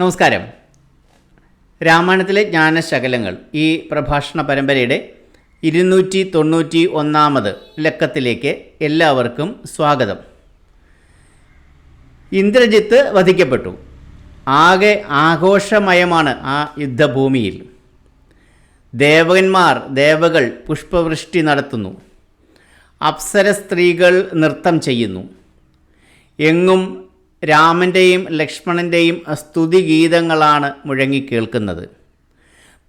നമസ്കാരം. രാമായണത്തിലെ ജ്ഞാനശകലങ്ങൾ ഈ പ്രഭാഷണ പരമ്പരയുടെ ഇരുന്നൂറ്റി തൊണ്ണൂറ്റി ഒന്നാമത് ലക്കത്തിലേക്ക് എല്ലാവർക്കും സ്വാഗതം. ഇന്ദ്രജിത്ത് വധിക്കപ്പെട്ടു. ആകെ ആഘോഷമയമാണ് ആ യുദ്ധഭൂമിയിൽ. ദേവന്മാർ ദേവകൾ പുഷ്പവൃഷ്ടി നടത്തുന്നു. അപ്സര സ്ത്രീകൾ നൃത്തം ചെയ്യുന്നു. എങ്ങും രാമന്റെയും ലക്ഷ്മണന്റെയും സ്തുതിഗീതങ്ങളാണ് മുഴങ്ങിക്കേൾക്കുന്നത്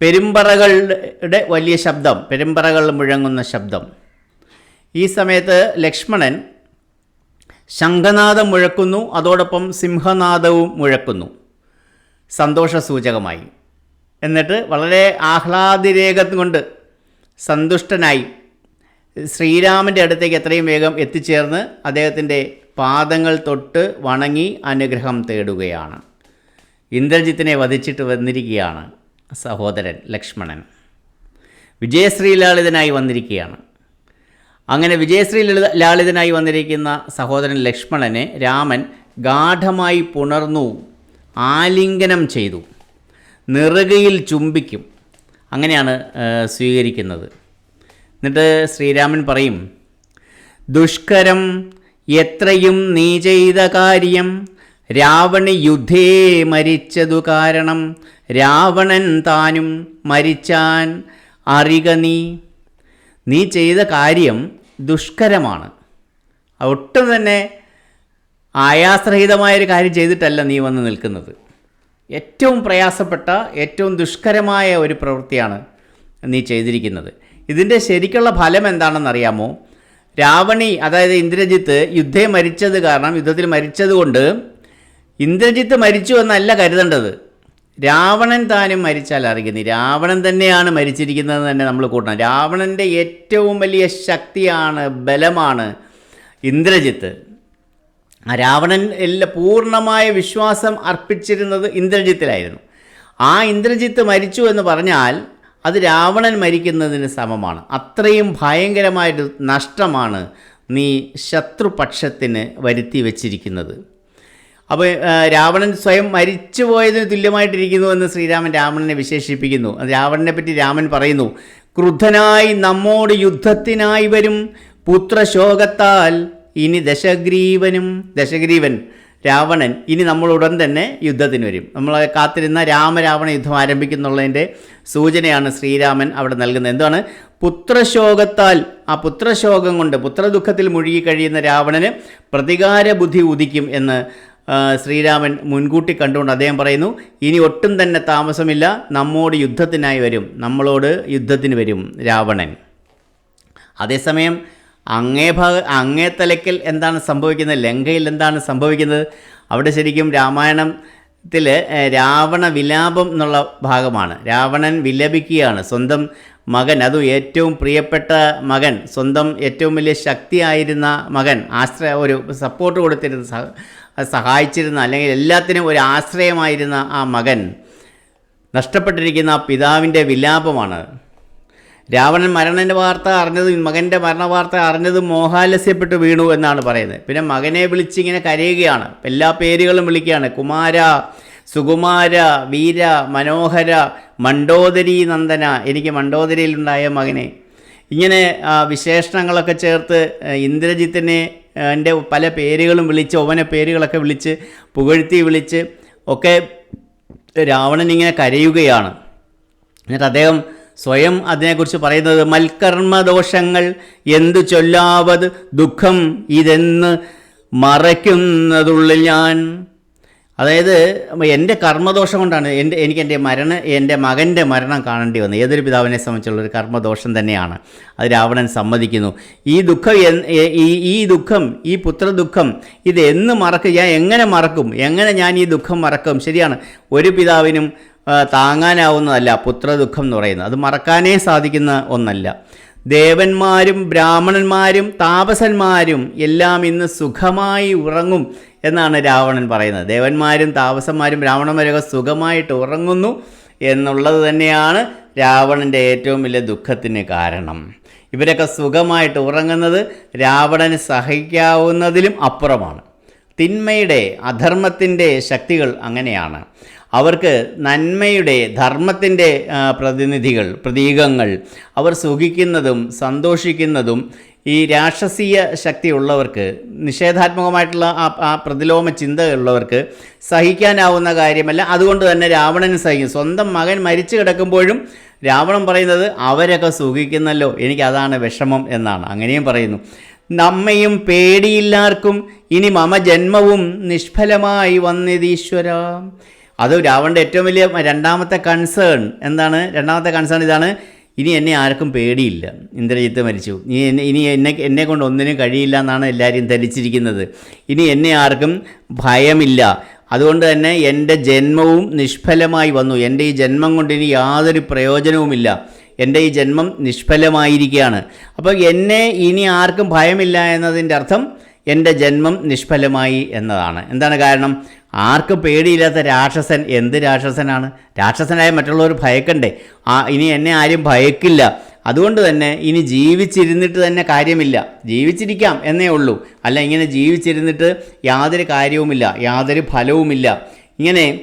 പെരുമ്പറകളുടെ വലിയ ശബ്ദം പെരുമ്പറകൾ മുഴങ്ങുന്ന ശബ്ദം. ഈ സമയത്ത് ലക്ഷ്മണൻ ശംഖനാദം മുഴക്കുന്നു അതോടൊപ്പം സിംഹനാദവും മുഴക്കുന്നു. സന്തോഷസൂചകമായി. എന്നിട്ട് വളരെ ആഹ്ലാദിരേഖം കൊണ്ട് സന്തുഷ്ടനായി ശ്രീരാമന്റെ അടുത്തേക്ക് എത്രയും വേഗം എത്തിച്ചേർന്ന് അദ്ദേഹത്തിന്റെ പാദങ്ങൾ തൊട്ട് വണങ്ങി അനുഗ്രഹം തേടുകയാണ്. ഇന്ദ്രജിത്തിനെ വധിച്ചിട്ട് വന്നിരിക്കുകയാണ് സഹോദരൻ ലക്ഷ്മണൻ. വിജയശ്രീ ലാളിതനായി വന്നിരിക്കുകയാണ്. അങ്ങനെ വിജയശ്രീ ലളിത ലാളിതനായി വന്നിരിക്കുന്ന സഹോദരൻ ലക്ഷ്മണനെ രാമൻ ഗാഠമായി പുണർന്നു ആലിംഗനം ചെയ്തു നിറുകയിൽ ചുംബിക്കും. അങ്ങനെയാണ് സ്വീകരിക്കുന്നത്. എന്നിട്ട് ശ്രീരാമൻ പറയും ദുഷ്കരം എത്രയും നീ ചെയ്ത കാര്യം രാവണ യുദ്ധേ മരിച്ചതു കാരണം രാവണൻ താനും മരിച്ചാൻ അറിക നീ. നീ ചെയ്ത കാര്യം ദുഷ്കരമാണ്. ഒട്ടും തന്നെ ആയാസരഹിതമായൊരു കാര്യം ചെയ്തിട്ടല്ല നീ വന്ന് നിൽക്കുന്നത്. ഏറ്റവും പ്രയാസപ്പെട്ട ഏറ്റവും ദുഷ്കരമായ ഒരു പ്രവൃത്തിയാണ് നീ ചെയ്തിരിക്കുന്നത്. ഇതിന്റെ ശരിക്കുള്ള ഫലം എന്താണെന്നറിയാമോ? രാവണി അതായത് ഇന്ദ്രജിത്ത് യുദ്ധേ മരിച്ചത് കാരണം യുദ്ധത്തിൽ മരിച്ചതുകൊണ്ട് ഇന്ദ്രജിത്ത് മരിച്ചു എന്നല്ല കരുതേണ്ടത്. രാവണൻ താനും മരിച്ചാൽ അറിയുന്നത് രാവണൻ തന്നെയാണ് മരിച്ചിരിക്കുന്നത് തന്നെ നമ്മൾ കൂട്ടണം. രാവണന്റെ ഏറ്റവും വലിയ ശക്തിയാണ് ബലമാണ് ഇന്ദ്രജിത്ത്. ആ രാവണൻ എല്ലാ പൂർണമായ വിശ്വാസം അർപ്പിച്ചിരുന്നത് ഇന്ദ്രജിത്തിലായിരുന്നു. ആ ഇന്ദ്രജിത്ത് മരിച്ചു എന്ന് പറഞ്ഞാൽ അത് രാവണൻ മരിക്കുന്നതിന് സമമാണ്. അത്രയും ഭയങ്കരമായൊരു നഷ്ടമാണ് നീ ശത്രുപക്ഷത്തിന് വരുത്തി വച്ചിരിക്കുന്നത്. അപ്പോൾ രാവണൻ സ്വയം മരിച്ചു പോയതിന് തുല്യമായിട്ടിരിക്കുന്നു എന്ന് ശ്രീരാമൻ രാവണനെ വിശേഷിപ്പിക്കുന്നു. രാവണനെ പറ്റി രാമൻ പറയുന്നു ക്രുദ്ധനായി നമ്മോട് യുദ്ധത്തിനായി വരും പുത്രശോകത്താൽ ഇനി ദശഗ്രീവനും ദശഗ്രീവൻ രാവണൻ ഇനി നമ്മൾ ഉടൻ തന്നെ യുദ്ധത്തിന് വരും. നമ്മൾ കാത്തിരുന്ന രാമരാവണ യുദ്ധം ആരംഭിക്കുന്നുള്ളതിന്റെ സൂചനയാണ് ശ്രീരാമൻ അവിടെ നൽകുന്നത്. എന്താണ്? പുത്രശോകത്താൽ ആ പുത്രശോകം കൊണ്ട് പുത്രദുഃഖത്തിൽ മുഴുകി കഴിയുന്ന രാവണന് പ്രതികാര ബുദ്ധി ഉദിക്കും എന്ന് ശ്രീരാമൻ മുൻകൂട്ടി കണ്ടുകൊണ്ട് അദ്ദേഹം പറയുന്നു ഇനി ഒട്ടും തന്നെ താമസമില്ല നമ്മോട് യുദ്ധത്തിനായി വരും നമ്മളോട് യുദ്ധത്തിന് വരും രാവണൻ. അതേസമയം അങ്ങേ ഭാഗ അങ്ങേ തലയ്ക്കൽ എന്താണ് സംഭവിക്കുന്നത്? ലങ്കയിൽ എന്താണ് സംഭവിക്കുന്നത്? അവിടെ ശരിക്കും രാമായണത്തിൽ രാവണ വിലാപം എന്നുള്ള ഭാഗമാണ്. രാവണൻ വിലപിക്കുകയാണ്. സ്വന്തം മകൻ അതും ഏറ്റവും പ്രിയപ്പെട്ട മകൻ സ്വന്തം ഏറ്റവും വലിയ ശക്തിയായിരുന്ന മകൻ ആശ്രയ ഒരു സപ്പോർട്ട് കൊടുത്തിരുന്ന സഹ- സഹായിച്ചിരുന്ന അല്ലെങ്കിൽ എല്ലാത്തിനും ഒരു ആശ്രയമായിരുന്ന ആ മകൻ നഷ്ടപ്പെട്ടിരിക്കുന്ന ആ പിതാവിന്റെ വിലാപമാണ്. രാവണൻ മരണന്റെ വാർത്ത അറിഞ്ഞതും മകന്റെ മരണ വാർത്ത അറിഞ്ഞതും മോഹാലസ്യപ്പെട്ട് വീണു എന്നാണ് പറയുന്നത്. പിന്നെ മകനെ വിളിച്ചിങ്ങനെ കരയുകയാണ്. എല്ലാ പേരുകളും വിളിക്കുകയാണ്. കുമാര സുകുമാര വീര മനോഹര മണ്ടോദരി നന്ദന എനിക്ക് മണ്ടോദരിയിലുണ്ടായ മകനെ. ഇങ്ങനെ വിശേഷണങ്ങളൊക്കെ ചേർത്ത് ഇന്ദ്രജിത്തിനെ എന്റെ പല പേരുകളും വിളിച്ച് ഓവനെ പേരുകളൊക്കെ വിളിച്ച് പുകഴ്ത്തി വിളിച്ച് ഒക്കെ രാവണൻ ഇങ്ങനെ കരയുകയാണ്. എന്നിട്ട് അദ്ദേഹം സ്വയം അതിനെക്കുറിച്ച് പറയുന്നത് മൽക്കർമ്മദോഷങ്ങൾ എന്തു ചൊല്ലാവത് ദുഃഖം ഇതെന്ന് മറയ്ക്കുന്നതുള്ളിൽ ഞാൻ. അതായത് എന്റെ കർമ്മദോഷം കൊണ്ടാണ് എന്റെ എനിക്ക് എന്റെ മരണം എന്റെ മകന്റെ മരണം കാണേണ്ടി വന്നത്. ഏതൊരു പിതാവിനെ സംബന്ധിച്ചുള്ള ഒരു കർമ്മദോഷം തന്നെയാണ്. അത് രാവണൻ സമ്മതിക്കുന്നു. ഈ ദുഃഖം ഈ ദുഃഖം ഈ പുത്രദുഃഖം ഇത് എന്ന് മറക്കും ഞാൻ എങ്ങനെ മറക്കും? എങ്ങനെ ഞാൻ ഈ ദുഃഖം മറക്കും? ശരിയാണ്. ഒരു പിതാവിനും താങ്ങാനാവുന്നതല്ല പുത്രദുഃഖം എന്ന് പറയുന്നത്. അത് മറക്കാനേ സാധിക്കുന്ന ഒന്നല്ല. ദേവന്മാരും ബ്രാഹ്മണന്മാരും താപസന്മാരും എല്ലാം ഇന്ന് സുഖമായി ഉറങ്ങും എന്നാണ് രാവണൻ പറയുന്നത്. ദേവന്മാരും താപസന്മാരും ബ്രാഹ്മണന്മാരൊക്കെ സുഖമായിട്ട് ഉറങ്ങുന്നു എന്നുള്ളത് തന്നെയാണ് രാവണന്റെ ഏറ്റവും വലിയ ദുഃഖത്തിന് കാരണം. ഇവരൊക്കെ സുഖമായിട്ട് ഉറങ്ങുന്നത് രാവണന് സഹിക്കാവുന്നതിലും അപ്പുറമാണ്. തിന്മയുടെ അധർമ്മത്തിന്റെ ശക്തികൾ അങ്ങനെയാണ്. അവർക്ക് നന്മയുടെ ധർമ്മത്തിന്റെ പ്രതിനിധികൾ പ്രതീകങ്ങൾ അവർ സുഖിക്കുന്നതും സന്തോഷിക്കുന്നതും ഈ രാക്ഷസീയ ശക്തി ഉള്ളവർക്ക് നിഷേധാത്മകമായിട്ടുള്ള ആ ആ പ്രതിലോമ ചിന്തയുള്ളവർക്ക് സഹിക്കാനാവുന്ന കാര്യമല്ല. അതുകൊണ്ട് തന്നെ രാവണന് സഹിക്കും. സ്വന്തം മകൻ മരിച്ചു കിടക്കുമ്പോഴും രാവണൻ പറയുന്നത് അവരൊക്കെ സുഖിക്കുന്നല്ലോ എനിക്കതാണ് വിഷമം എന്നാണ്. അങ്ങനെയും പറയുന്നു. നമ്മയും പേടിയില്ലാർക്കും ഇനി മമ ജന്മവും നിഷ്ഫലമായി വന്നിതീശ്വര. അത് രാവണന്റെ ഏറ്റവും വലിയ രണ്ടാമത്തെ കൺസേൺ എന്താണ്? രണ്ടാമത്തെ കൺസേൺ ഇതാണ് ഇനി എന്നെ ആർക്കും പേടിയില്ല. ഇന്ദ്രജിത്ത് മരിച്ചു. ഇനി എന്നെ ഇനി എന്നെ എന്നെ കൊണ്ട് ഒന്നിനും കഴിയില്ല എന്നാണ് എല്ലാവരും ധരിച്ചിരിക്കുന്നത്. ഇനി എന്നെ ആർക്കും ഭയമില്ല. അതുകൊണ്ട് തന്നെ എന്റെ ജന്മവും നിഷ്ഫലമായി വന്നു. എന്റെ ഈ ജന്മം കൊണ്ട് ഇനി യാതൊരു പ്രയോജനവുമില്ല. എന്റെ ഈ ജന്മം നിഷ്ഫലമായിരിക്കുകയാണ്. അപ്പോൾ എന്നെ ഇനി ആർക്കും ഭയമില്ല എന്നതിന്റെ അർത്ഥം എന്റെ ജന്മം നിഷ്ഫലമായി എന്നതാണ്. എന്താണ് കാരണം? ആർക്കും പേടിയില്ലാത്ത രാക്ഷസൻ എന്ത് രാക്ഷസനാണ്? രാക്ഷസനായ മറ്റുള്ളവർ ഭയക്കണ്ടേ? ആ ഇനി എന്നെ ആരും ഭയക്കില്ല. അതുകൊണ്ട് തന്നെ ഇനി ജീവിച്ചിരുന്നിട്ട് തന്നെ കാര്യമില്ല. ജീവിച്ചിരിക്കാം എന്നേ ഉള്ളൂ. അല്ല ഇങ്ങനെ ജീവിച്ചിരുന്നിട്ട് യാതൊരു കാര്യവുമില്ല യാതൊരു ഫലവുമില്ല. ഇങ്ങനെ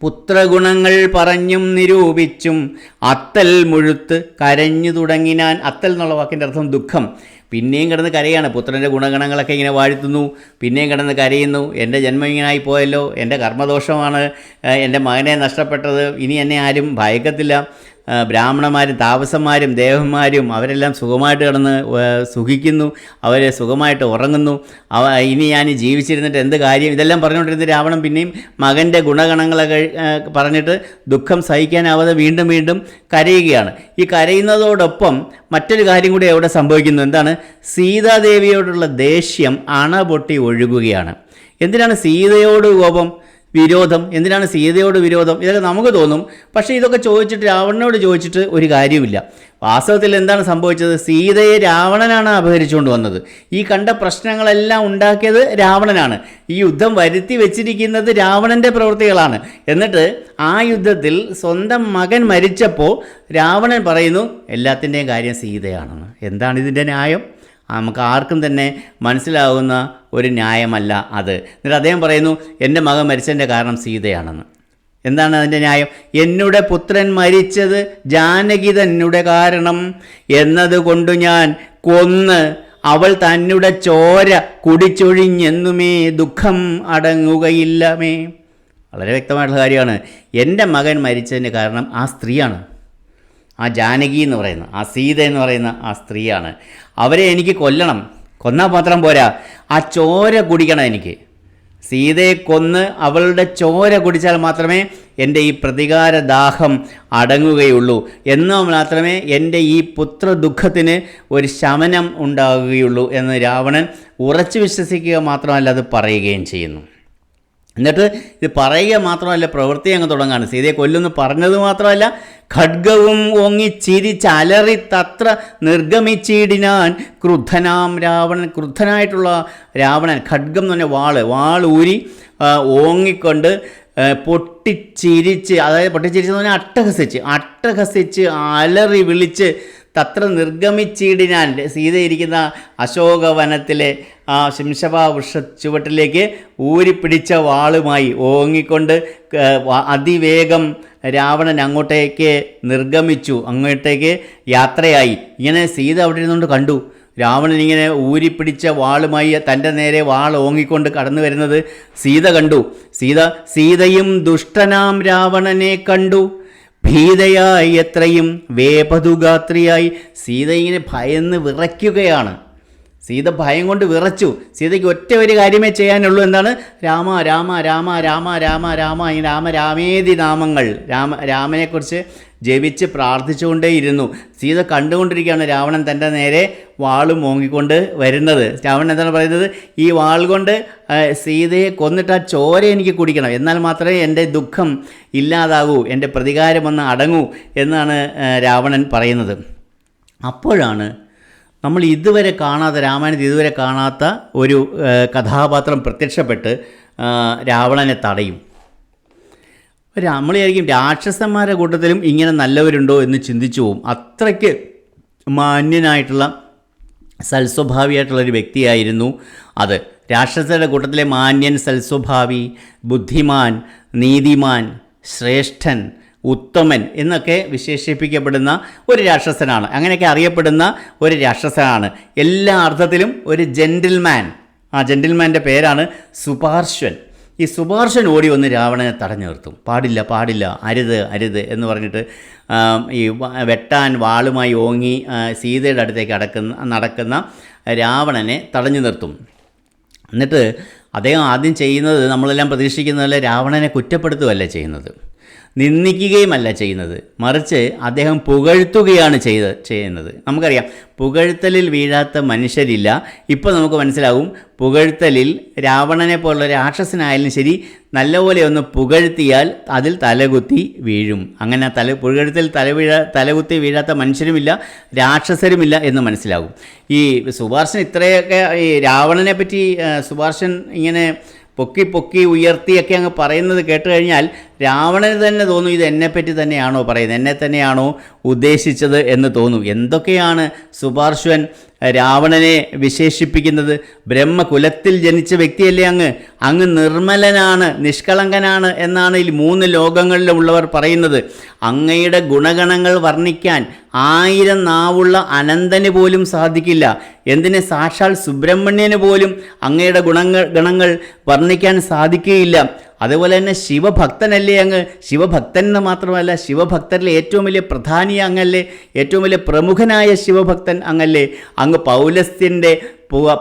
പുത്രഗുണങ്ങൾ പറഞ്ഞും നിരൂപിച്ചും അത്തൽ മുഴുത്ത് കരഞ്ഞു തുടങ്ങിനാൻ അത്തൽ എന്നുള്ള വാക്കിന്റെ അർത്ഥം ദുഃഖം. പിന്നെയും കിടന്ന് കരയാണ്. പുത്രന്റെ ഗുണഗണങ്ങളൊക്കെ ഇങ്ങനെ വാഴ്ത്തുന്നു. പിന്നെയും കിടന്ന് കരയുന്നു. എന്റെ ജന്മം ഇങ്ങനെ ആയിപ്പോയല്ലോ എന്റെ കർമ്മദോഷമാണ് എന്റെ മകനെ നഷ്ടപ്പെട്ടത്. ഇനി എന്നെ ആരും ഭയക്കത്തില്ല. ബ്രാഹ്മണന്മാരും താപസന്മാരും ദേവന്മാരും അവരെല്ലാം സുഖമായിട്ട് കിടന്ന് സുഖിക്കുന്നു അവർ സുഖമായിട്ട് ഉറങ്ങുന്നു. അവ ഇനി ഞാൻ ജീവിച്ചിരുന്നിട്ട് എന്ത് കാര്യം? ഇതെല്ലാം പറഞ്ഞുകൊണ്ടിരുന്ന രാവണൻ പിന്നെയും മകന്റെ ഗുണഗണങ്ങളൊക്കെ പറഞ്ഞിട്ട് ദുഃഖം സഹിക്കാനാവാതെ വീണ്ടും വീണ്ടും കരയുകയാണ്. ഈ കരയുന്നതോടൊപ്പം മറ്റൊരു കാര്യം കൂടി അവിടെ സംഭവിക്കുന്നു. എന്താണ്? സീതാദേവിയോടുള്ള ദേഷ്യം അണ പൊട്ടി ഒഴുകുകയാണ്. എന്തിനാണ് സീതയോട് കോപം? വിരോധം എന്തിനാണ് സീതയോട് വിരോധം? ഇതൊക്കെ നമുക്ക് തോന്നും. പക്ഷേ ഇതൊക്കെ ചോദിച്ചിട്ട് രാവണനോട് ചോദിച്ചിട്ട് ഒരു കാര്യമില്ല വാസ്തവത്തിൽ എന്താണ് സംഭവിച്ചത്? സീതയെ രാവണനാണ് അപഹരിച്ചുകൊണ്ട് വന്നത്. ഈ കണ്ട പ്രശ്നങ്ങളെല്ലാം ഉണ്ടാക്കിയത് രാവണനാണ്. ഈ യുദ്ധം വരുത്തി വെച്ചിരിക്കുന്നത് രാവണന്റെ പ്രവൃത്തികളാണ്. എന്നിട്ട് ആ യുദ്ധത്തിൽ സ്വന്തം മകൻ മരിച്ചപ്പോൾ രാവണൻ പറയുന്നു എല്ലാത്തിന്റെയും കാര്യം സീതയാണെന്ന് എന്താണ് ഇതിന്റെ ന്യായം? നമുക്ക് ആർക്കും തന്നെ മനസ്സിലാവുന്ന ഒരു ന്യായമല്ല അത്. എന്നിട്ട് അദ്ദേഹം പറയുന്നു എന്റെ മകൻ മരിച്ചതിന്റെ കാരണം സീതയാണെന്ന്. എന്താണ് അതിന്റെ ന്യായം? എന്നുടെ പുത്രൻ മരിച്ചത് ജാനകി തന്നെ കാരണം. എന്നതുകൊണ്ട് ഞാൻ കൊന്ന് അവൾ തന്നെ ചോര കുടിച്ചൊഴിഞ്ഞെന്നുമേ ദുഃഖം അടങ്ങുകയില്ലമേ. വളരെ വ്യക്തമായിട്ടുള്ള കാര്യമാണ്. എന്റെ മകൻ മരിച്ചതിന് കാരണം ആ സ്ത്രീയാണ്. ആ ജാനകി എന്ന് പറയുന്ന ആ സീത എന്ന് പറയുന്ന ആ സ്ത്രീയാണ്. അവരെ എനിക്ക് കൊല്ലണം. കൊന്നാൽ മാത്രം പോരാ. ആ ചോര കുടിക്കണം എനിക്ക്. സീതയെ കൊന്ന് അവളുടെ ചോര കുടിച്ചാൽ മാത്രമേ എന്റെ ഈ പ്രതികാര ദാഹം അടങ്ങുകയുള്ളൂ. എന്ന് മാത്രമേ എന്റെ ഈ പുത്ര ദുഃഖത്തിന് ഒരു ശമനം ഉണ്ടാകുകയുള്ളൂ എന്ന് രാവണൻ ഉറച്ചു വിശ്വസിക്കുക മാത്രമല്ല അത് പറയുകയും ചെയ്യുന്നു. എന്നിട്ട് ഇത് പറയുക മാത്രമല്ല പ്രവൃത്തി അങ്ങ് തുടങ്ങാണ്. സീതയെ കൊല്ലുന്നു പറഞ്ഞത് മാത്രമല്ല ഖഡ്ഗവും ഓങ്ങി ചിരിച്ചലറി തത്ര നിർഗമിച്ചിടിനാൻ ക്രുദ്ധനാം രാവണൻ ക്രുദ്ധനായിട്ടുള്ള രാവണൻ ഖഡ്ഗം എന്ന് പറഞ്ഞ വാൾ വാൾ ഊരി ഓങ്ങിക്കൊണ്ട് പൊട്ടിച്ചിരിച്ച് അതായത് പൊട്ടിച്ചിരിച്ചെന്ന് പറഞ്ഞാൽ അട്ടഹസിച്ച് അട്ടഹസിച്ച് അലറി വിളിച്ച് തത്ര നിർഗമിച്ചിടിനാൻ സീതയിരിക്കുന്ന അശോകവനത്തിലെ ആ ശിംശഭാ വൃക്ഷ ചുവട്ടിലേക്ക് ഊരിപ്പിടിച്ച വാളുമായി ഓങ്ങിക്കൊണ്ട് അതിവേഗം രാവണൻ അങ്ങോട്ടേക്ക് നിർഗമിച്ചു. അങ്ങോട്ടേക്ക് യാത്രയായി. ഇങ്ങനെ സീത അവിടെ ഇരുന്നുകൊണ്ട് കണ്ടു. രാവണൻ ഇങ്ങനെ ഊരിപ്പിടിച്ച വാളുമായി തന്റെ നേരെ വാൾ ഓങ്ങിക്കൊണ്ട് കടന്നു വരുന്നത് സീത കണ്ടു. സീത സീതയും ദുഷ്ടനാം രാവണനെ കണ്ടു. ഭീതയായി എത്രയും വേപതുഗാത്രിയായി സീത ഇങ്ങനെ ഭയന്ന് വിറയ്ക്കുകയാണ്. സീത ഭയം കൊണ്ട് വിറച്ചു. സീതയ്ക്ക് ഒറ്റ ഒരു കാര്യമേ ചെയ്യാനുള്ളൂ. എന്താണ്? രാമ രാമ രാമ രാമ രാമ രാമ രാമ രാമേതി നാമങ്ങൾ. രാമ രാമനെക്കുറിച്ച് ജപിച്ച് പ്രാർത്ഥിച്ചുകൊണ്ടേയിരുന്നു. സീത കണ്ടുകൊണ്ടിരിക്കുകയാണ് രാവണൻ തന്റെ നേരെ വാളും മോങ്ങിക്കൊണ്ട് വരുന്നത്. രാവണൻ എന്താണ് പറയുന്നത്? ഈ വാൾ കൊണ്ട് സീതയെ കൊന്നിട്ട് ആ ചോര എനിക്ക് കുടിക്കണം. എന്നാൽ മാത്രമേ എന്റെ ദുഃഖം ഇല്ലാതാകൂ എന്റെ പ്രതികാരം ഒന്ന് അടങ്ങൂ എന്നാണ് രാവണൻ പറയുന്നത്. അപ്പോഴാണ് നമ്മൾ ഇതുവരെ കാണാത്ത രാമായണത്തിൽ ഇതുവരെ കാണാത്ത ഒരു കഥാപാത്രം പ്രത്യക്ഷപ്പെട്ട് രാവണനെ തടയും. നമ്മൾ രാക്ഷസന്മാരുടെ കൂട്ടത്തിലും ഇങ്ങനെ നല്ലവരുണ്ടോ എന്ന് ചിന്തിച്ചു പോവും. അത്രയ്ക്ക് മാന്യനായിട്ടുള്ള സൽസ്വഭാവിയായിട്ടുള്ളൊരു വ്യക്തിയായിരുന്നു അത്. രാക്ഷസരുടെ കൂട്ടത്തിലെ മാന്യൻ സൽസ്വഭാവി ബുദ്ധിമാൻ നീതിമാൻ ശ്രേഷ്ഠൻ ഉത്തമൻ എന്നൊക്കെ വിശേഷിപ്പിക്കപ്പെടുന്ന ഒരു രാക്ഷസനാണ്. അങ്ങനെയൊക്കെ അറിയപ്പെടുന്ന ഒരു രാക്ഷസനാണ്. എല്ലാ അർത്ഥത്തിലും ഒരു ജെന്റിൽമാൻ ആ ജെന്റിൽമാന്റെ പേരാണ് സുപാർശ്വൻ. ഈ സുഭാർഷൻ ഓടി വന്ന് രാവണനെ തടഞ്ഞു നിർത്തും. പാടില്ല പാടില്ല അരുത് അരുത് എന്ന് പറഞ്ഞിട്ട് ഈ വെട്ടാൻ വാളുമായി ഓങ്ങി സീതയുടെ അടുത്തേക്ക് അടക്കുന്ന നടക്കുന്ന രാവണനെ തടഞ്ഞു നിർത്തും. എന്നിട്ട് അദ്ദേഹം ആദ്യം ചെയ്യുന്നത് നമ്മളെല്ലാം പ്രതീക്ഷിക്കുന്ന രാവണനെ കുറ്റപ്പെടുത്തുകയല്ല ചെയ്യുന്നത്. നിന്ദിക്കുകയുമല്ല ചെയ്യുന്നത്. മറിച്ച് അദ്ദേഹം പുകഴ്ത്തുകയാണ് ചെയ്ത് ചെയ്യുന്നത്. നമുക്കറിയാം പുകഴ്ത്തലിൽ വീഴാത്ത മനുഷ്യരില്ല. ഇപ്പോൾ നമുക്ക് മനസ്സിലാവും പുകഴ്ത്തലിൽ രാവണനെ പോലുള്ള രാക്ഷസനായാലും ശരി നല്ലപോലെ ഒന്ന് പുകഴ്ത്തിയാൽ അതിൽ തലകുത്തി വീഴും. അങ്ങനെ തല പുകഴ്ത്തിൽ തല വീഴ തലകുത്തി വീഴാത്ത മനുഷ്യരുമില്ല രാക്ഷസരുമില്ല എന്ന് മനസ്സിലാകും. ഈ സുഭാഷൻ ഇത്രയൊക്കെ ഈ രാവണനെ പറ്റി സുഭാഷൻ ഇങ്ങനെ പൊക്കി പൊക്കി ഉയർത്തിയൊക്കെ അങ്ങ് പറയുന്നത് കേട്ട് കഴിഞ്ഞാൽ രാവണന് തന്നെ തോന്നും ഇത് എന്നെപ്പറ്റി തന്നെയാണോ പറയുന്നത്? എന്നെ തന്നെയാണോ ഉദ്ദേശിച്ചത് എന്ന് തോന്നും. എന്തൊക്കെയാണ് സുപാർശ്വൻ രാവണനെ വിശേഷിപ്പിക്കുന്നത് ബ്രഹ്മകുലത്തിൽ ജനിച്ച വ്യക്തിയല്ലേ അങ്ങ്. അങ്ങ് നിർമ്മലനാണ് നിഷ്കളങ്കനാണ് എന്നാണ് ഈ മൂന്ന് ലോകങ്ങളിലുമുള്ളവർ പറയുന്നത്. അങ്ങയുടെ ഗുണഗണങ്ങൾ വർണിക്കാൻ ആയിരം നാവുള്ള അനന്തന് പോലും സാധിക്കില്ല. എന്തിന് സാക്ഷാൽ സുബ്രഹ്മണ്യന് പോലും അങ്ങയുടെ ഗുണങ്ങൾ ഗണങ്ങൾ വർണിക്കാൻ സാധിക്കുകയില്ല. അതുപോലെ തന്നെ ശിവഭക്തനല്ലേ അങ്ങ് ശിവഭക്തൻ എന്ന് മാത്രമല്ല ശിവഭക്തരിൽ ഏറ്റവും വലിയ പ്രധാനി അങ്ങല്ലേ ഏറ്റവും വലിയ പ്രമുഖനായ ശിവഭക്തൻ അങ്ങല്ലേ അങ്ങ് പൗലസ്ത്യന്റെ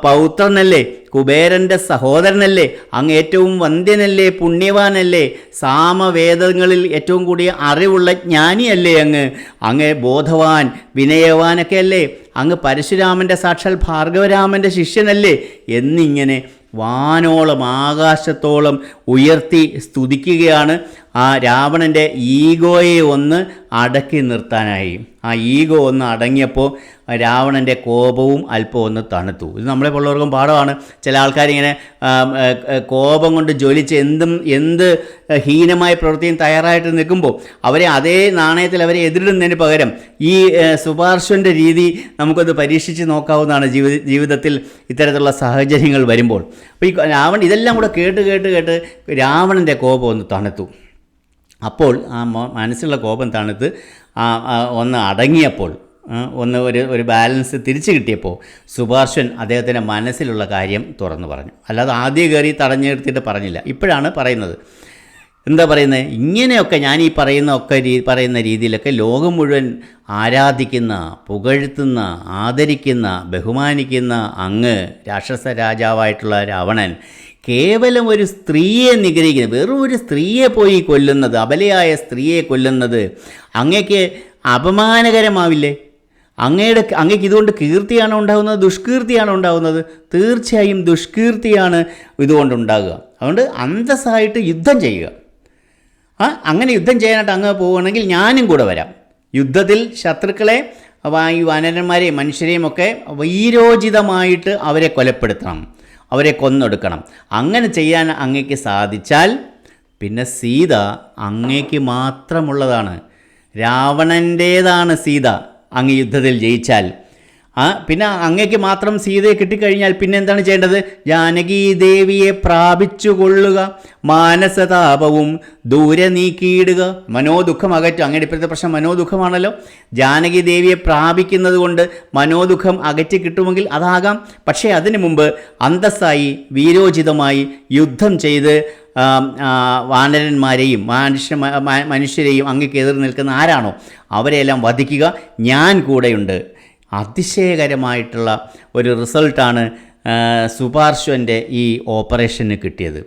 പൗത്രനല്ലേ കുബേരന്റെ സഹോദരനല്ലേ അങ്ങ് ഏറ്റവും വന്ധ്യനല്ലേ പുണ്യവാനല്ലേ സാമവേദങ്ങളിൽ ഏറ്റവും കൂടിയ അറിവുള്ള ജ്ഞാനിയല്ലേ അങ്ങ് അങ്ങ് ബോധവാൻ വിനയവാനൊക്കെ അല്ലേ അങ്ങ് പരശുരാമന്റെ സാക്ഷാൽ ഭാർഗവരാമന്റെ ശിഷ്യനല്ലേ എന്നിങ്ങനെ വാനോളം ആകാശത്തോളം ഉയർത്തി സ്തുതിക്കുകയാണ്. ആ രാവണന്റെ ഈഗോയെ ഒന്ന് അടക്കി നിർത്താനായി. ആ ഈഗോ ഒന്ന് അടങ്ങിയപ്പോൾ രാവണന്റെ കോപവും അല്പം ഒന്ന് തണുത്തു. ഇത് നമ്മളെ പോലുള്ളവർക്കും പാഠമാണ്. ചില ആൾക്കാരിങ്ങനെ കോപം കൊണ്ട് ജ്വലിച്ച് എന്തും എന്ത് ഹീനമായ പ്രവൃത്തിയും തയ്യാറായിട്ട് നിൽക്കുമ്പോൾ അവരെ അതേ നാണയത്തിൽ അവരെ എതിരിടുന്നതിന് പകരം ഈ സുപാർശ്വന്റെ രീതി നമുക്കത് പരീക്ഷിച്ച് നോക്കാവുന്നതാണ് ജീവിത ജീവിതത്തിൽ ഇത്തരത്തിലുള്ള സാഹചര്യങ്ങൾ വരുമ്പോൾ. അപ്പോൾ ഈ രാവൺ ഇതെല്ലാം കൂടെ കേട്ട് കേട്ട് കേട്ട് രാവണന്റെ കോപം ഒന്ന് തണുത്തു. അപ്പോൾ ആ മനസ്സിലുള്ള കോപം തണുത്ത് ഒന്ന് അടങ്ങിയപ്പോൾ ഒന്ന് ഒരു ഒരു ബാലൻസ് തിരിച്ചു കിട്ടിയപ്പോൾ സുഭാർഷൻ അദ്ദേഹത്തിന്റെ മനസ്സിലുള്ള കാര്യം തുറന്നു പറഞ്ഞു. അല്ലാതെ ആദ്യം കയറി തടഞ്ഞു നിർത്തിയിട്ട് പറഞ്ഞില്ല. ഇപ്പോഴാണ് പറയുന്നത്. എന്താ പറയുന്നത്? ഇങ്ങനെയൊക്കെ ഞാൻ ഈ പറയുന്ന ഒക്കെ രീ പറയുന്ന രീതിയിലൊക്കെ ലോകം മുഴുവൻ ആരാധിക്കുന്ന പുകഴ്ത്തുന്ന ആദരിക്കുന്ന ബഹുമാനിക്കുന്ന അങ്ങ് രാക്ഷസ രാജാവായിട്ടുള്ള രാവണൻ കേവലം ഒരു സ്ത്രീയെ നിഗ്രഹിക്കുന്നത് വെറും ഒരു സ്ത്രീയെ പോയി കൊല്ലുന്നത് അബലയായ സ്ത്രീയെ കൊല്ലുന്നത് അങ്ങക്ക് അപമാനകരമാവില്ലേ? അങ്ങയുടെ അങ്ങക്ക് ഇതുകൊണ്ട് കീർത്തിയാണോ ഉണ്ടാകുന്നത് ദുഷ്കീർത്തിയാണോ ഉണ്ടാകുന്നത് തീർച്ചയായും ദുഷ്കീർത്തിയാണ് ഇതുകൊണ്ട് ഉണ്ടാകുക അതുകൊണ്ട് അന്തസ്സായിട്ട് യുദ്ധം ചെയ്യുക. ആ അങ്ങനെ യുദ്ധം ചെയ്യാനായിട്ട് അങ്ങ് പോവുകയാണെങ്കിൽ ഞാനും കൂടെ വരാം. യുദ്ധത്തിൽ ശത്രുക്കളെ ഈ വാനരന്മാരെയും മനുഷ്യരെയും ഒക്കെ വീരോചിതമായിട്ട് അവരെ കൊലപ്പെടുത്തണം. അവരെ കൊന്നൊടുക്കണം. അങ്ങനെ ചെയ്യാൻ അങ്ങേക്ക് സാധിച്ചാൽ പിന്നെ സീത അങ്ങേക്ക് മാത്രമുള്ളതാണ്. രാവണന്റേതാണ് സീത അങ്ങ് യുദ്ധത്തിൽ ജയിച്ചാൽ. ആ പിന്നെ അങ്ങേക്ക് മാത്രം സീതയെ കിട്ടിക്കഴിഞ്ഞാൽ പിന്നെ എന്താണ് ചെയ്യേണ്ടത്? ജാനകി ദേവിയെ പ്രാപിച്ചുകൊള്ളുക മാനസതാപവും ദൂരെ നീക്കിയിടുക. മനോദുഃഖം അകറ്റും അങ്ങയുടെ ഇപ്പോഴത്തെ പ്രശ്നം മനോദുഃഖമാണല്ലോ. ജാനകി ദേവിയെ പ്രാപിക്കുന്നത് കൊണ്ട് മനോദുഃഖം അകറ്റി കിട്ടുമെങ്കിൽ അതാകാം. പക്ഷേ അതിനു മുമ്പ് അന്തസ്സായി വീരോചിതമായി യുദ്ധം ചെയ്ത് വാനരന്മാരെയും മനുഷ്യ മനുഷ്യരെയും അങ്ങേക്ക് എതിർ നിൽക്കുന്ന ആരാണോ? അവരെയെല്ലാം വധിക്കുക. ഞാൻ കൂടെയുണ്ട്. അതിശയകരമായിട്ടുള്ള ഒരു റിസൾട്ടാണ് സുപാർശ്വന്റെ ഈ ഓപ്പറേഷന് കിട്ടിയത്.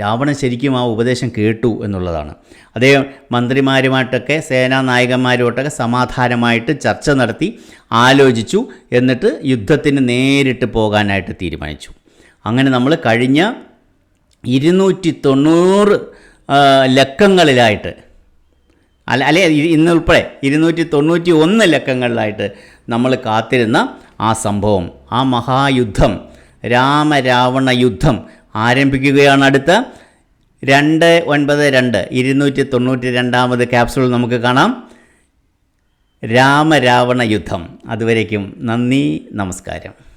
രാവണൻ ശരിക്കും ആ ഉപദേശം കേട്ടു എന്നുള്ളതാണ്. അദ്ദേഹം മന്ത്രിമാരുമായിട്ടൊക്കെ സേനാ നായകന്മാരുമായിട്ടൊക്കെ സമാധാനമായിട്ട് ചർച്ച നടത്തി ആലോചിച്ചു എന്നിട്ട് യുദ്ധത്തിന് നേരിട്ട് പോകാനായിട്ട് തീരുമാനിച്ചു. അങ്ങനെ നമ്മൾ കഴിഞ്ഞ ഇരുന്നൂറ്റി തൊണ്ണൂറ് ലക്കങ്ങളിലായിട്ട് അല്ല അല്ലെ ഇന്നുൾപ്പെടെ ഇരുന്നൂറ്റി തൊണ്ണൂറ്റി ഒന്ന് ലക്കങ്ങളിലായിട്ട് നമ്മൾ കാത്തിരുന്ന ആ സംഭവം ആ മഹായുദ്ധം രാമരാവണ യുദ്ധം ആരംഭിക്കുകയാണ് അടുത്ത രണ്ട് ഒൻപത് രണ്ട് ഇരുന്നൂറ്റി തൊണ്ണൂറ്റി രണ്ടാമത് ക്യാപ്സൂൾ നമുക്ക് കാണാം. രാമരാവണ യുദ്ധം. അതുവരേക്കും നന്ദി നമസ്കാരം.